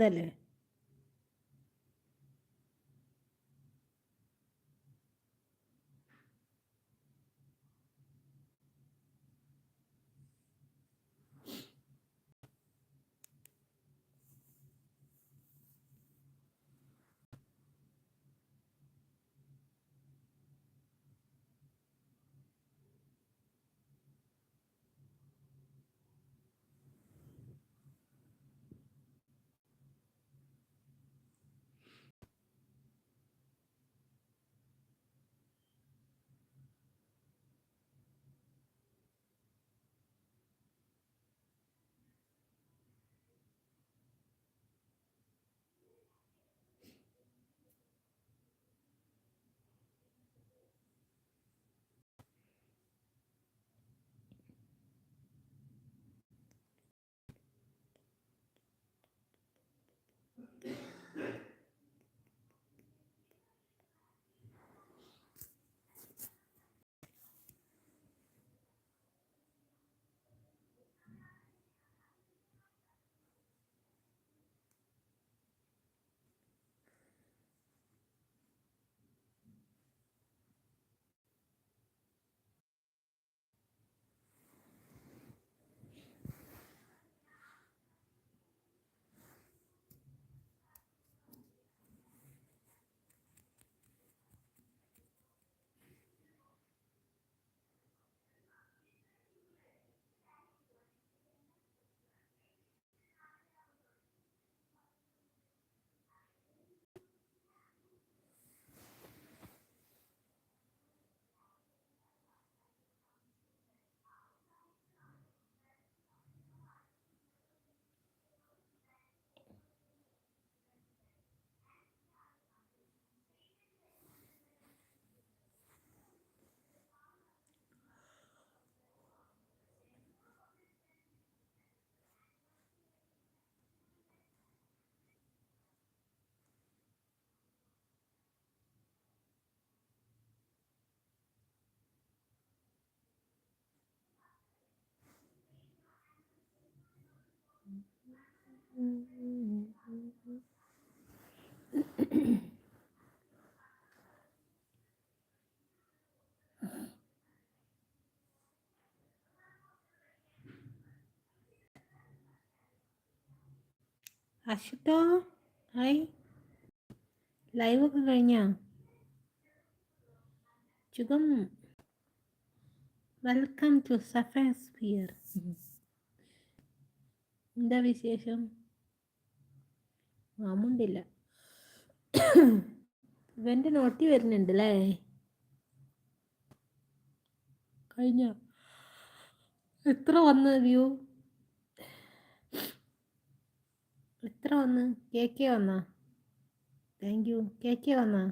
അതല്ലേ അഷിട്ടോ ഹായ് ലൈവൊക്കെ കഴിഞ്ഞാ ചുകം welcome to സഫേസ്ഫിയർ എന്താ വിശേഷം മാമുണ്ടില്ല. ഇവന്റെ നോട്ടി വരുന്നുണ്ട് അല്ലേ കഴിഞ്ഞ. എത്ര വന്ന് വ്യൂ? എത്ര വന്ന്? കേക്ക് വന്നാ? താങ്ക് യു കേക്ക് വന്നാ?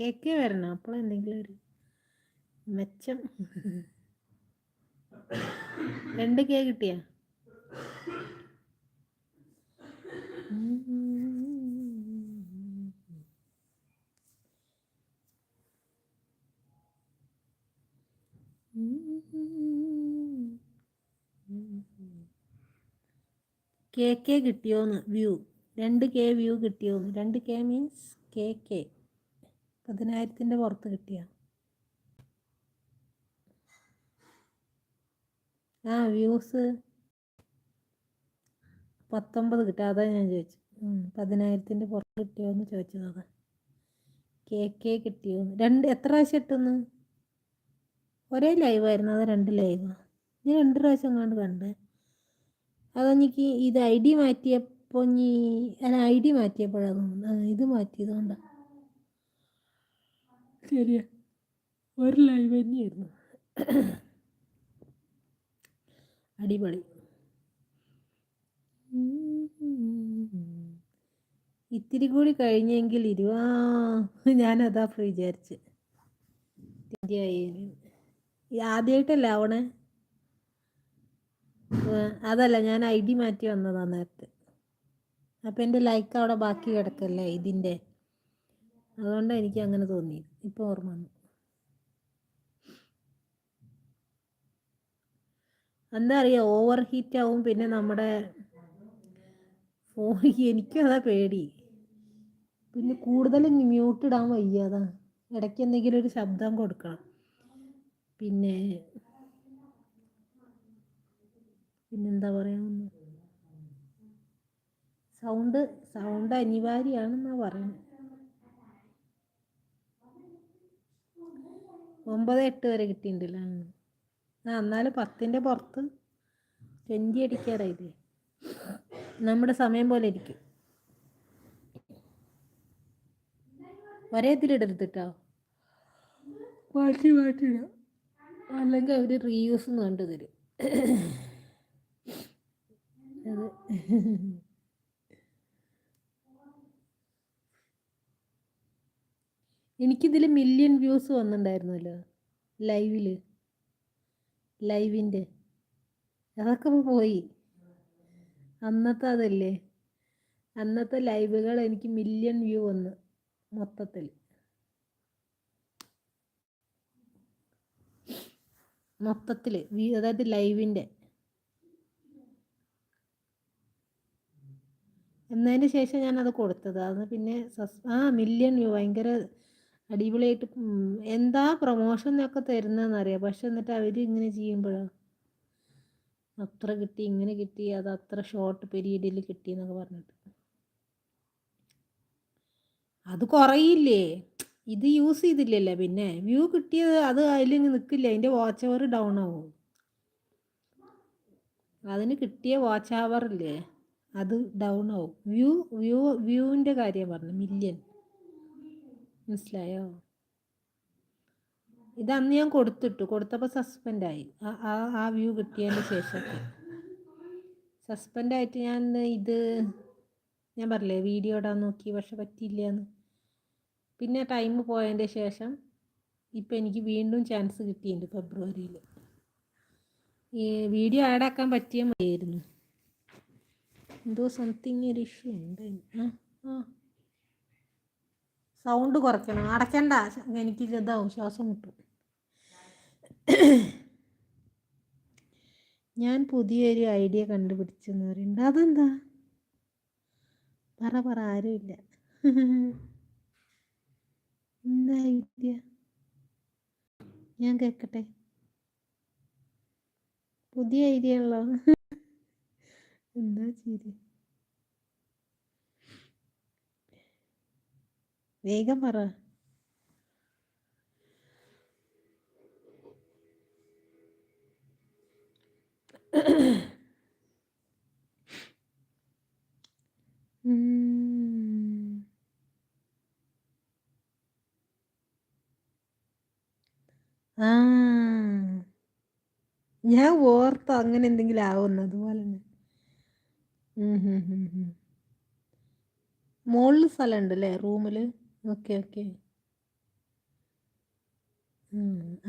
കേക്ക് വരണം. അപ്പോൾ എന്തെങ്കിലും ഒരു മെച്ചം. രണ്ട് കെ കിട്ടിയാ? കെ കെ കിട്ടിയോന്ന് വ്യൂ. രണ്ട് കെ വ്യൂ കിട്ടിയോന്ന്. രണ്ട് കെ മീൻസ് കെ കെ. പതിനായിരത്തിന്റെ പുറത്ത് കിട്ടിയ. ആ വ്യൂസ്. പത്തൊമ്പത് കിട്ടുക അതാ ഞാൻ ചോദിച്ചു. പതിനായിരത്തിന്റെ പുറത്ത് കിട്ടിയോന്ന് ചോദിച്ചത് അതാ. കെ കെ കിട്ടിയോ? രണ്ട് എത്ര പ്രാവശ്യം ഇട്ടെന്ന് ഒരേ ലൈവായിരുന്നു അത് രണ്ട് ലൈവ് ഞാൻ രണ്ട് പ്രാവശ്യം കണ്ട്? കണ്ട് അതെനിക്ക് ഇത് ഐ ഡി മാറ്റിയപ്പോൾ ഇനി അല്ല ഐ ഡി മാറ്റിയപ്പോഴാണ് ഇത് മാറ്റിയത് കൊണ്ടാണ് ശരിയാ. ഒരു ലൈവ് തന്നെയായിരുന്നു. അടിപൊളി. ഇത്തിരി കൂടി കഴിഞ്ഞെങ്കിൽ ഇരുവാ. ഞാനതാ വിചാരിച്ച്. ആദ്യമായിട്ടല്ല ആവണേ? അതല്ല ഞാൻ ഐ ഡി മാറ്റി വന്നതാ നേരത്തെ. അപ്പം എന്റെ ലൈക്ക് അവിടെ ബാക്കി കിടക്കല്ലേ ഇതിന്റെ അതുകൊണ്ടാണ് എനിക്ക് അങ്ങനെ തോന്നി. ഇപ്പോൾ ഓർമ്മ വന്നു. എന്താ അറിയാം? ഓവർ ഹീറ്റ് ആവും പിന്നെ നമ്മുടെ ഫോൺ എനിക്കും അതാ പേടി. പിന്നെ കൂടുതൽ മ്യൂട്ട് ഇടാൻ വയ്യാതാ ഇടയ്ക്ക് എന്തെങ്കിലും ഒരു ശബ്ദം കൊടുക്കണം. പിന്നെ പിന്നെന്താ പറയാ സൗണ്ട് സൗണ്ട് അനിവാര്യമാണെന്നാ പറയുന്നത് ഒമ്പത് എട്ട് വരെ കിട്ടിയിട്ടുണ്ടല്ലോ ആ എന്നാലും പത്തിന്റെ പുറത്ത് ട്വന്റി അടിക്കാറായില്ലേ. നമ്മുടെ സമയം പോലെ ഇരിക്കും. ഒരേ ഇതിലിടരുത് കേട്ടോ മാറ്റി മാറ്റിയിടാം. അല്ലെങ്കിൽ അവർ റീയൂസ് കണ്ടു തരും. അത് എനിക്കിതിൽ മില്യൺ വ്യൂസ് വന്നിട്ടുണ്ടായിരുന്നല്ലോ. ലൈവിൽ ലൈവിന്റെ അതൊക്കെ പോയി. അന്നത്തെ അതല്ലേ? അന്നത്തെ ലൈവുകൾ എനിക്ക് മില്യൺ വ്യൂ വന്ന് മൊത്തത്തിൽ. മൊത്തത്തിൽ അതായത് ലൈവിന്റെ. എന്നതിന് ശേഷം ഞാനത് കൊടുത്തത്. അത് പിന്നെ സസ് ആ മില്യൺ വ്യൂ ഭയങ്കര അടിപൊളിയായിട്ട് എന്താ പ്രൊമോഷൻ ഒക്കെ തരുന്നതെന്നറിയാം? പക്ഷെ എന്നിട്ട് അവർ ഇങ്ങനെ ചെയ്യുമ്പോഴോ? അത്ര കിട്ടി ഇങ്ങനെ കിട്ടി അത് അത്ര ഷോർട്ട് പീരീഡിൽ കിട്ടി എന്നൊക്കെ പറഞ്ഞിട്ട്. അത് കുറയില്ലേ? ഇത് യൂസ് ചെയ്തില്ലല്ലേ പിന്നെ? വ്യൂ കിട്ടിയത് അത് അതിൽ നിൽക്കില്ല അതിന്റെ വാച്ച് അവർ ഡൗൺ ആവും. അതിന് കിട്ടിയ വാച്ച് അവർ ഇല്ലേ? അത് ഡൗൺ ആവും. വ്യൂ വ്യൂ വ്യൂവിന്റെ കാര്യം പറഞ്ഞു. മില്യൺ മനസ്സിലായോ? ഇത് അന്ന് ഞാൻ കൊടുത്തിട്ടു. കൊടുത്തപ്പോൾ സസ്പെൻഡായി ആ ആ വ്യൂ കിട്ടിയതിന് ശേഷം. സസ്പെൻഡായിട്ട് ഞാൻ ഇത് ഞാൻ പറഞ്ഞില്ലേ വീഡിയോ ഇടാൻ നോക്കി പക്ഷെ പറ്റിയില്ല എന്ന് പിന്നെ ടൈം പോയതിന്റെ ശേഷം ഇപ്പം എനിക്ക് വീണ്ടും ചാൻസ് കിട്ടിയിട്ടുണ്ട് ഫെബ്രുവരിയിൽ ഈ വീഡിയോ ആഡ് ആക്കാൻ പറ്റിയ മതിയായിരുന്നു. എന്തോ സംതിങ് ഒരു ഇഷ്യൂ ഉണ്ട്. ആ ആ. സൗണ്ട് കുറയ്ക്കണം. അടയ്ക്കണ്ട. എനിക്ക് ഇതാവും. ശ്വാസം മുട്ടും. ഞാൻ പുതിയൊരു ഐഡിയ കണ്ടുപിടിച്ചെന്ന് പറയുന്നുണ്ട്. അതെന്താ? പറ പറ. ആരുമില്ല. എന്താ ഐഡിയ? ഞാൻ കേക്കട്ടെ. പുതിയ ഐഡിയ ഉള്ളോ എന്താ ചെയ്ത് വേഗം പറ. ആ. ഞാൻ ഓർത്ത അങ്ങനെ എന്തെങ്കിലും ആവുന്നു അതുപോലെ തന്നെ. മുകളിൽ സ്ഥലമുണ്ട് അല്ലേ റൂമിൽ ഓക്കെ ഓക്കെ.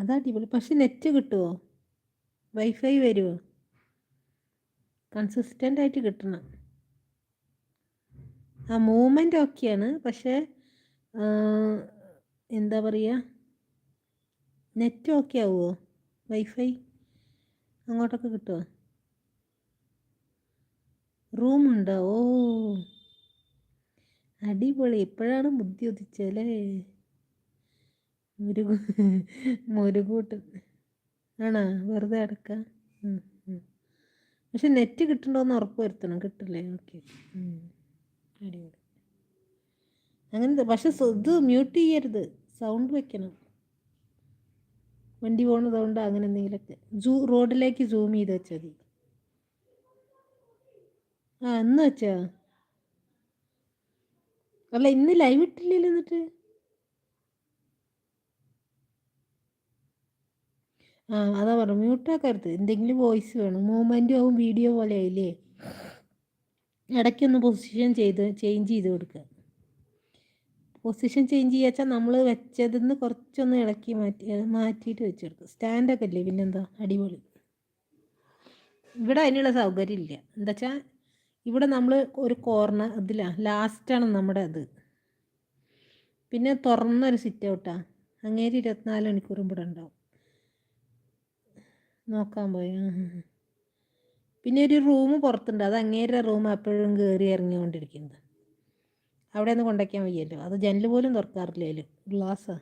അതാ അടിപൊളി. പക്ഷെ നെറ്റ് കിട്ടുമോ വൈഫൈ വരുമോ കൺസിസ്റ്റന്റ് ആയിട്ട് കിട്ടണം. ആ മൂവ്മെന്റ് ഓക്കെയാണ് പക്ഷേ എന്താ പറയുക നെറ്റ് ഓക്കെ ആവുമോ വൈഫൈ അങ്ങോട്ടൊക്കെ കിട്ടുമോ റൂമുണ്ടോ ഓ. അടിപൊളി. എപ്പോഴാണ് ബുദ്ധി ഉദിച്ചല്ലേ മുരുകു മുരുകൂട്ട്. ആണോ? വെറുതെ അടക്ക? പക്ഷെ നെറ്റ് കിട്ടണ്ടോന്ന് ഉറപ്പ് വരുത്തണം. കിട്ടില്ലേ? ഓക്കെ. അടിപൊളി. അങ്ങനത്തെ പക്ഷെ ഇത് മ്യൂട്ട് ചെയ്യരുത്. സൗണ്ട് വെക്കണം. വണ്ടി പോണതുകൊണ്ട് അങ്ങനെ എന്തെങ്കിലുമൊക്കെ ജൂ റോഡിലേക്ക് സൂം ചെയ്ത് വെച്ചാൽ മതി. ആ എന്ന് വെച്ചാ? അല്ല ഇന്ന് ലൈവ് ഇട്ടില്ലല്ലോ എന്നിട്ട്? ആ അതാ പറഞ്ഞു മ്യൂട്ടാക്കരുത് എന്തെങ്കിലും വോയിസ് വേണം. മൂവ്മെന്റും ആവും വീഡിയോ പോലെ ആയില്ലേ? ഇടയ്ക്കൊന്ന് പൊസിഷൻ ചെയ്ത് ചേഞ്ച് ചെയ്ത് കൊടുക്കുക പൊസിഷൻ ചേഞ്ച് ചെയ്യാച്ചാൽ നമ്മൾ വെച്ചതിന്ന് കുറച്ചൊന്ന് ഇളക്കി മാറ്റി മാറ്റിയിട്ട് വെച്ചെടുക്കും. സ്റ്റാൻഡൊക്കെ അല്ലേ പിന്നെന്താ? അടിപൊളി. ഇവിടെ അതിനുള്ള സൗകര്യം ഇല്ല എന്താ വെച്ചാൽ ഇവിടെ നമ്മൾ ഒരു കോർണർ ഇതിലാണ് ലാസ്റ്റാണ് നമ്മുടെ അത് പിന്നെ തുറന്നൊരു സിറ്റ് ഔട്ടാണ് അങ്ങേര് ഇരുപത്തിനാല് മണിക്കൂറും ഇവിടെ ഉണ്ടാവും. നോക്കാൻ പോയി. പിന്നെ ഒരു റൂം പുറത്തുണ്ട്. അത് അങ്ങേരുടെ റൂം അപ്പോഴും കയറി ഇറങ്ങിക്കൊണ്ടിരിക്കുന്നത്. അവിടെ ഒന്ന് കൊണ്ടയ്ക്കാൻ വയ്യല്ലോ. അത് ജനൽ പോലും തുറക്കാറില്ല അതിൽ ഗ്ലാസ്സാ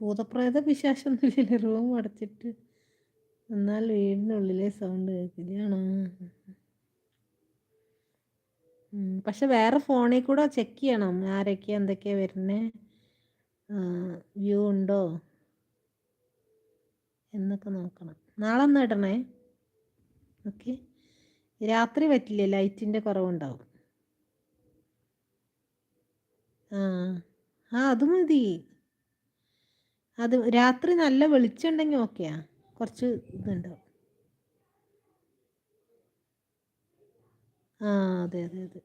ഭൂതപ്രേത പിശാശൊന്നുമില്ലല്ലോ. റൂം അടച്ചിട്ട്. എന്നാൽ വീടിനുള്ളിലെ സൗണ്ട് കേൾക്കില്ലാണോ പക്ഷെ വേറെ ഫോണിൽ കൂടെ ചെക്ക് ചെയ്യണം. ആരൊക്കെയാ എന്തൊക്കെയാ വരുന്നേ? വ്യൂ ഉണ്ടോ? എന്നൊക്കെ നോക്കണം. നാളെ ഒന്ന് ഇടണേ? ഓക്കെ രാത്രി പറ്റില്ല? ലൈറ്റിന്റെ കുറവുണ്ടാവും. ആ ആ അത് മതി. അത് രാത്രി നല്ല വെളിച്ചമുണ്ടെങ്കിൽ ഓക്കെയാ കുറച്ച് ഇതുണ്ടാവും ആ അതെ അതെ അതെ.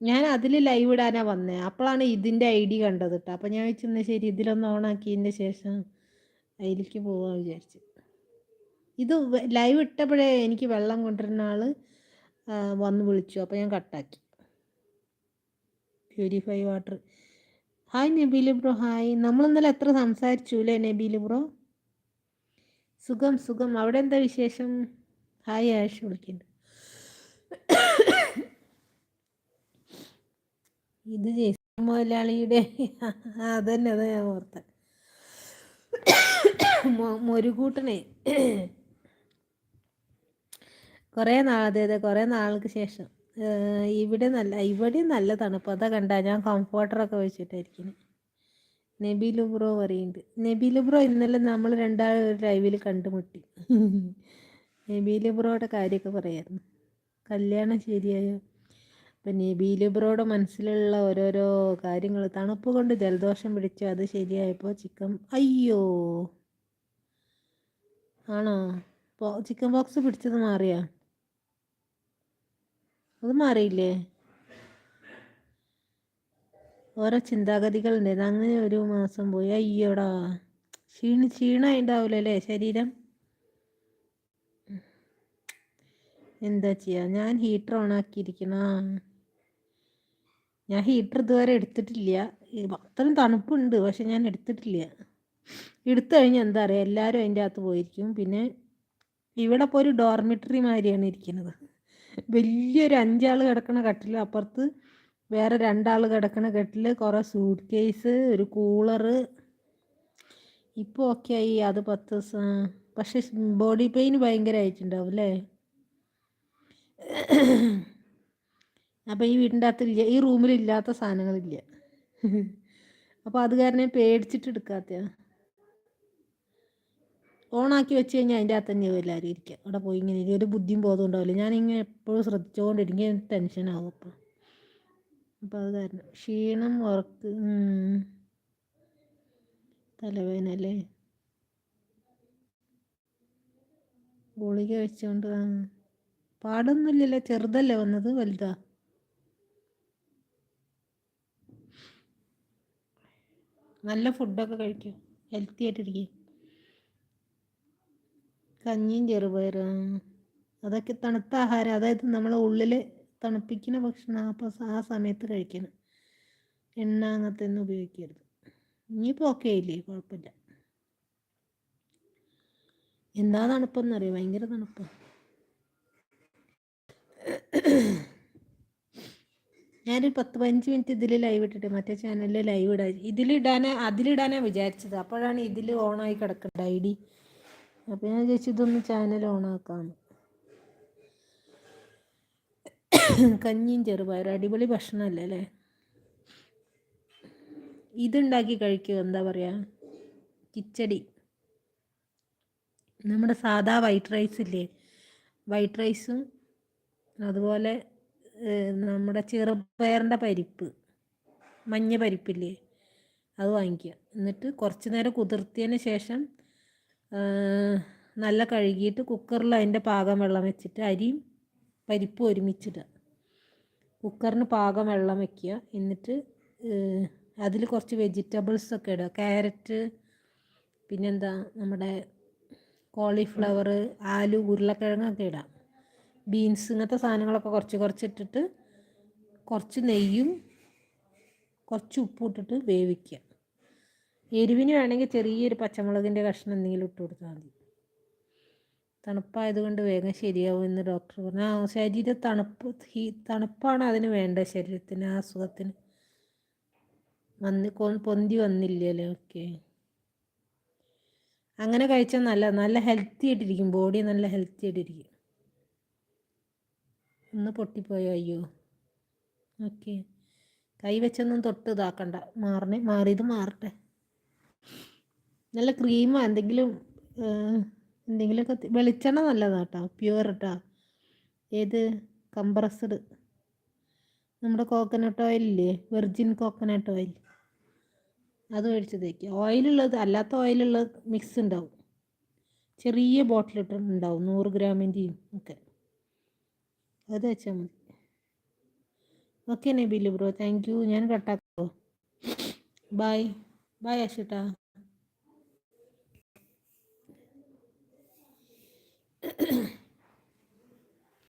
ഞാൻ അതിൽ ലൈവ് ഇടാനാ വന്നേ. അപ്പോഴാണ് ഇതിന്റെ ഐ ഡി കണ്ടത് കേട്ടോ അപ്പം ഞാൻ വെച്ചിരുന്ന ശരി ഇതിലൊന്ന് ഓണാക്കിയതിന്റെ ശേഷം അതിലേക്ക് പോവാൻ വിചാരിച്ചു. ഇത് ലൈവ് ഇട്ടപ്പോഴേ എനിക്ക് വെള്ളം കൊണ്ടുവരുന്ന ആൾ വന്ന് വിളിച്ചു. അപ്പോൾ ഞാൻ കട്ടാക്കി purify water hi Nabeel bro hi നമ്മൾ ഇന്നലെ എത്ര സംസാരിച്ചു അല്ലേ നബീലു ബ്രോ സുഖം സുഖം. അവിടെ എന്താ വിശേഷം? ഹായ് ആഷ് വിളിക്കുന്നു. ഇത് ജയ്സൺ മുതലാളിയുടെ അതന്നെ അതാ ഞാൻ ഓർത്ത. മൊരുകൂട്ടനെ. കുറേ നാൾ അതെ അതെ കുറേ നാൾക്ക് ശേഷം. ഇവിടെ നല്ല ഇവിടെ നല്ല തണുപ്പ്. അതാ കണ്ട ഞാൻ കംഫോർട്ടറൊക്കെ വെച്ചിട്ടായിരിക്കും നബീലു ബ്രോ പറയുന്നുണ്ട്. നബീലു ബ്രോ ഇന്നലെ നമ്മൾ രണ്ടാൾ ലൈവിൽ കണ്ടുമുട്ടി. നബീലു ബ്രോയുടെ കാര്യമൊക്കെ പറയായിരുന്നു. കല്യാണം ശരിയായോ? അപ്പം നബീലു ബ്രോയുടെ മനസ്സിലുള്ള ഓരോരോ കാര്യങ്ങൾ തണുപ്പ് കൊണ്ട് ജലദോഷം പിടിച്ചു അത് ശരിയായപ്പോൾ ചിക്കൻ അയ്യോ. ആണോ? ചിക്കൻ ബോക്സ് പിടിച്ചത് മാറിയാ? അത് മാറിയില്ലേ? ഓരോ ചിന്താഗതികളുണ്ടായിരുന്നു അങ്ങനെ ഒരു മാസം പോയി. അയ്യോടാ. ക്ഷീണി ക്ഷീണമായിണ്ടാവില്ലല്ലേ ശരീരം? എന്താ ചെയ്യുക ഞാൻ ഹീറ്റർ ഓൺ ആക്കിയിരിക്കണ. ഞാൻ ഹീറ്റർ ഇതുവരെ എടുത്തിട്ടില്ല. അത്രയും തണുപ്പുണ്ട് പക്ഷെ ഞാൻ എടുത്തിട്ടില്ല. എടുത്തു കഴിഞ്ഞാൽ എന്താ പറയുക എല്ലാവരും അതിന്റെ അകത്ത് പോയിരിക്കും. പിന്നെ ഇവിടെ ഇപ്പോൾ ഒരു ഡോർമിറ്ററി മാതിരിയാണ് ഇരിക്കുന്നത് വലിയൊരു അഞ്ചാൾ കിടക്കണ കട്ടിൽ അപ്പുറത്ത് വേറെ രണ്ടാൾ കിടക്കണ കെട്ടിൽ കുറേ സൂട്ട് കേസ് ഒരു കൂളറ്. ഇപ്പോൾ ഒക്കെ ആയി. അത് പത്ത് ദിവസം പക്ഷെ ബോഡി പെയിൻ ഭയങ്കരമായിട്ടുണ്ടാവും അല്ലേ? അപ്പോൾ ഈ വീടിന്റെ അകത്തില്ല ഈ റൂമിലില്ലാത്ത സാധനങ്ങളില്ല. അപ്പോൾ അത് കാരണം പേടിച്ചിട്ട് എടുക്കാത്ത ഓണാക്കി വെച്ച് കഴിഞ്ഞാൽ അതിന്റെ അകത്ത് തന്നെ എല്ലാവരും ഇരിക്കുക അവിടെ പോയി ഇങ്ങനെ ഒരു ബുദ്ധിയും ബോധം ഉണ്ടാവില്ല. ഞാനിങ്ങനെ എപ്പോഴും ശ്രദ്ധിച്ചുകൊണ്ടിരിക്കും ടെൻഷനാവും അപ്പോൾ അപ്പോൾ അത് കാരണം. ക്ഷീണം ഉറക്ക് തലവേദന അല്ലേ? ഗുളിക വെച്ചുകൊണ്ട് പാടൊന്നുമില്ലല്ലോ. ചെറുതല്ലേ വന്നത്? വലുതാ? നല്ല ഫുഡൊക്കെ കഴിക്കും. ഹെൽത്തി ആയിട്ടിരിക്കും. കഞ്ഞിയും ചെറുപയറും അതൊക്കെ തണുത്ത ആഹാരം. അതായത് നമ്മളെ ഉള്ളിൽ തണുപ്പിക്കുന്ന ഭക്ഷണം അപ്പോൾ ആ സമയത്ത് കഴിക്കണം. എണ്ണ അങ്ങനത്തെ ഒന്നും ഉപയോഗിക്കരുത്. ഇനിയിപ്പോൾ ഓക്കെ ഇല്ലേ കുഴപ്പമില്ല. എന്താ അറിയോ? ഭയങ്കര തണുപ്പ്. ഞാനൊരു പത്ത് പതിനഞ്ച് മിനിറ്റ് ഇതിൽ ലൈവ് ഇട്ടിട്ട് മറ്റേ ചാനലിൽ ലൈവ് ഇടാൻ ഇതിലിടാനാ അതിലിടാനാണ് വിചാരിച്ചത്. അപ്പോഴാണ് ഇതിൽ ഓണായി കിടക്കുന്നത് ഐ ഡി. അപ്പോൾ ഞാൻ ചേച്ചി ഇതൊന്ന് ചാനൽ ഓണാക്കാം കഞ്ഞിയും ചെറുപയറും അടിപൊളി ഭക്ഷണമല്ലേ അല്ലേ? ഇതുണ്ടാക്കി കഴിക്കുക എന്താ പറയുക കിച്ചടി. നമ്മുടെ സാധാ വൈറ്റ് റൈസ് ഇല്ലേ? വൈറ്റ് റൈസും അതുപോലെ നമ്മുടെ ചെറുപയറിന്റെ പരിപ്പ് മഞ്ഞ പരിപ്പില്ലേ? അത് വാങ്ങിക്കുക. എന്നിട്ട് കുറച്ച് നേരം കുതിർത്തിയതിന് ശേഷം നല്ല കഴുകിയിട്ട് കുക്കറിൽ അതിന്റെ പാകം വെള്ളം വെച്ചിട്ട് അരിയും പരിപ്പും ഒരുമിച്ചിടുക. കുക്കറിന് പാകം വെള്ളം വയ്ക്കുക എന്നിട്ട് അതിൽ കുറച്ച് വെജിറ്റബിൾസ് ഒക്കെ ഇടുക. ക്യാരറ്റ് പിന്നെന്താ നമ്മുടെ കോളിഫ്ലവർ ആലു ഉരുളക്കിഴങ്ങൊക്കെ ഇടാം. ബീൻസ് ഇങ്ങനത്തെ സാധനങ്ങളൊക്കെ കുറച്ച് കുറച്ച് ഇട്ടിട്ട് കുറച്ച് നെയ്യും കുറച്ച് ഉപ്പും ഇട്ടിട്ട് വേവിക്കുക. എരിവിന് വേണമെങ്കിൽ ചെറിയൊരു പച്ചമുളകിന്റെ കഷ്ണം എന്തെങ്കിലും ഇട്ട് കൊടുത്താൽ മതി. തണുപ്പായതുകൊണ്ട് വേഗം ശരിയാവും എന്ന് ഡോക്ടർ പറഞ്ഞു. ആ ശരീര തണുപ്പ് ഹീ തണുപ്പാണ് അതിന് വേണ്ട ശരീരത്തിന് ആ അസുഖത്തിന്. വന്ന് പൊന്തി വന്നില്ലല്ലേ ഓക്കെ അങ്ങനെ കഴിച്ചാൽ നല്ല നല്ല ഹെൽത്തി ആയിട്ടിരിക്കും. ബോഡി നല്ല ഹെൽത്തി ആയിട്ടിരിക്കും. ഒന്ന് പൊട്ടിപ്പോയോ? അയ്യോ. ഓക്കെ കൈ വെച്ചൊന്നും തൊട്ട് ഇതാക്കണ്ട. മാറണേ മാറിയത് മാറട്ടെ. നല്ല ക്രീമോ എന്തെങ്കിലും എന്തെങ്കിലുമൊക്കെ വെളിച്ചെണ്ണ നല്ലതാണ് കേട്ടോ പ്യുവർ കേട്ടോ ഏത്? കംപ്രസ്ഡ് നമ്മുടെ കോക്കനട്ട് ഓയിലില്ലേ വെർജിൻ കോക്കനട്ട് ഓയിൽ അത് മേടിച്ച് തേക്കുക ഓയിലുള്ളത് അല്ലാത്ത ഓയിലുള്ള മിക്സ് ഉണ്ടാവും. ചെറിയ ബോട്ടിലിട്ട് ഉണ്ടാവും നൂറ് ഗ്രാമിന്റെയും ഒക്കെ. അത് വെച്ചാൽ മതി. Okay Nabeel bro thank you ഞാൻ കട്ടാക്കോ ബൈ Bye, Ashita.